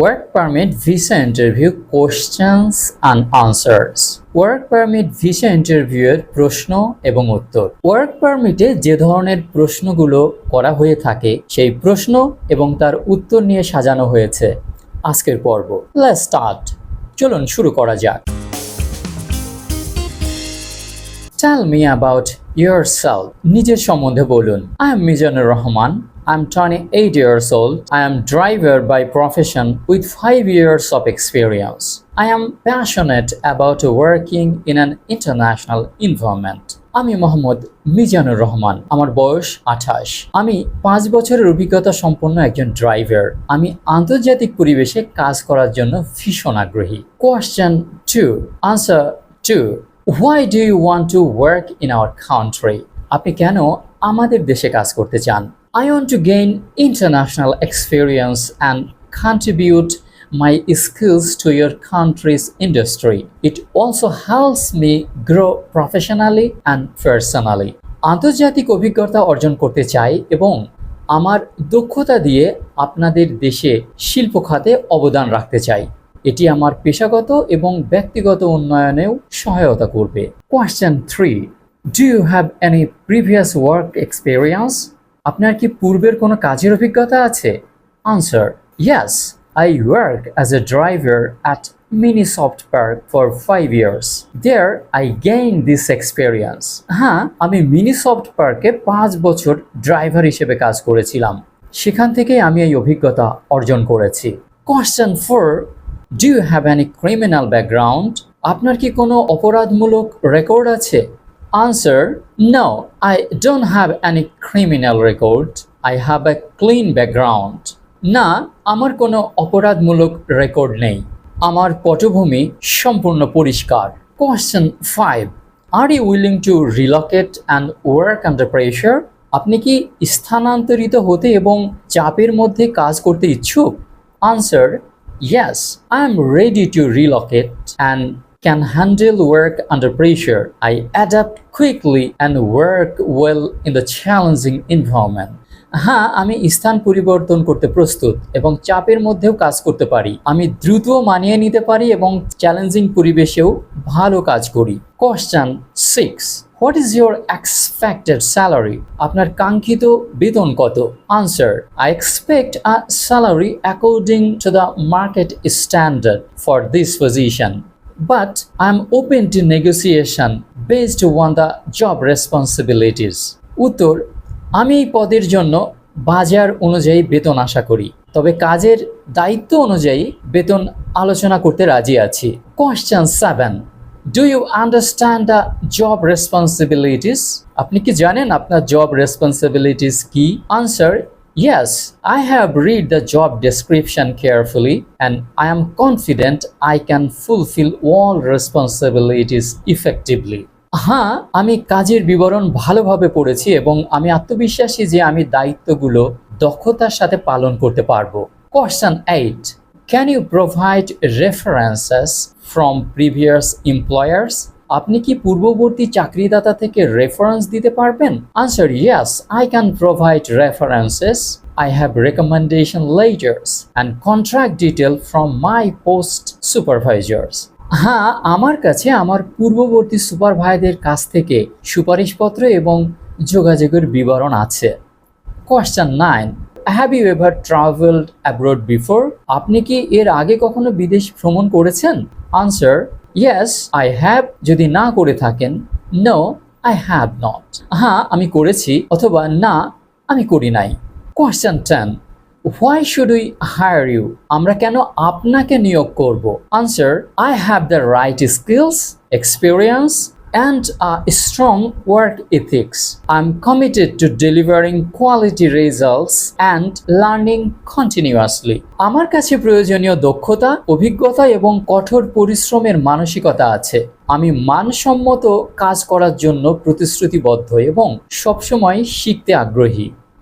Work permit visa interview questions and answers work permit visa ইন্টারভিউয়ের প্রশ্ন এবং উত্তর। ওয়ার্ক পারমিটে যে ধরনের প্রশ্নগুলো করা হয়ে থাকে, সেই প্রশ্ন এবং তার উত্তর নিয়ে সাজানো হয়েছে। আজকের পর্ব। স্টার্ট চলুন শুরু করা যাক। টেল মি অ্যাবাউট yourself নিজের সম্বন্ধে বলুন। I am Mizanur Rahman twenty eight years old I am driver by profession with five years of experience I am passionate about working in an international environment আমি মোহাম্মদ মিজানুর রহমান। আমার বয়স আঠাশ। আমি পাঁচ বছরের অভিজ্ঞতা সম্পন্ন একজন ড্রাইভার আমি আন্তর্জাতিক পরিবেশে কাজ করার জন্য ভীষণ আগ্রহী। Question two answer to why do you want to work in our country আপনি কেন আমাদের দেশে কাজ করতে চান? I want to gain international experience and contribute my skills to your country's industry. It also helps me grow professionally and personally. আন্তর্জাতিক অভিজ্ঞতা অর্জন করতে চাই এবং আমার দক্ষতা দিয়ে আপনাদের দেশে শিল্প খাতে অবদান রাখতে চাই এটি আমার পেশাগত এবং ব্যক্তিগত উন্নয়নেও সহায়তা করবে question three do you have any previous work experience আপনার কি পূর্বের কোনো কাজের অভিজ্ঞতা আছে? Answer yes I worked as a driver at Minisoft Park for five years. There, I gained this experience. হ্যাঁ আমি মিনিসফট পার্কে পাঁচ বছর ড্রাইভার হিসেবে কাজ করেছিলাম। সেখান থেকে আমি এই অভিজ্ঞতা অর্জন করেছি। Question four do you have any criminal background আপনার কি কোনো অপরাধমূলক রেকর্ড আছে? Answer no I don't have any criminal record I have a clean background না, আমার কোনো অপরাধমূলক রেকর্ড নেই। আমার পটভূমি সম্পূর্ণ পরিষ্কার। Question five are you willing to relocate and work under pressure আপনি কি স্থানান্তরিত হতে এবং চাপের মধ্যে কাজ করতে ইচ্ছুক? Answer yes I am ready to relocate and can handle work under pressure. I adapt quickly and work well in the challenging environment. হ্যাঁ আমি স্থান পরিবর্তন করতে প্রস্তুত এবং চাপের মধ্যেও কাজ করতে পারি। আমি দ্রুত মানিয়ে নিতে পারি এবং চ্যালেঞ্জিং পরিবেশেও ভালো কাজ করি। Question six what is your expected salary আপনার কাঙ্ক্ষিত বেতন কত? Answer I expect a salary according to the market standard for this position but I'm open to negotiation based on the job responsibilities. উত্তর আমি এই পদের জন্য বাজার অনুযায়ী বেতন আশা করি। তবে কাজের দায়িত্ব অনুযায়ী বেতন আলোচনা করতে রাজি আছি। Question seven do you understand the job responsibilities আপনি কি জানেন আপনার জব রেসপন্সিবিলিটিস কি? Answer Yes, I have read the job description carefully and I am confident I can fulfill all responsibilities effectively. হ্যাঁ আমি কাজের বিবরণ ভালোভাবে পড়েছি এবং আমি আত্মবিশ্বাসী যে আমি দায়িত্বগুলো দক্ষতার সাথে পালন করতে পারব question eight can you provide references from previous employers আপনি কি পূর্ববর্তী চাকরিদাতা থেকে রেফারেন্স দিতে পারবেন? Answer yes I can provide references I have recommendation letters and contract detail from my past supervisors হ্যাঁ আমার কাছে আমার পূর্ববর্তী সুপারভাইজারদের কাছ থেকে সুপারিশপত্র এবং যোগাযোগের বিবরণ আছে। Question nine have you ever travelled abroad before আপনি কি এর আগে কখনো বিদেশ ভ্রমণ করেছেন? আনসার ইয়েস আই হ্যাভ যদি না করে থাকেন নো আই হ্যাভ নট হ্যাঁ আমি করেছি, অথবা না, আমি করি নাই। Question ten why should we hire you আমরা কেন আপনাকে নিয়োগ করব? Answer I have the right skills experience and a strong work ethics. I'm committed to delivering quality results and learning continuously. আমার কাছে প্রয়োজনীয় দক্ষতা অভিজ্ঞতা এবং কঠোর পরিশ্রমের মানসিকতা আছে আমি মানসম্মত কাজ করার জন্য প্রতিশ্রুতিবদ্ধ এবং সবসময় শিখতে আগ্রহী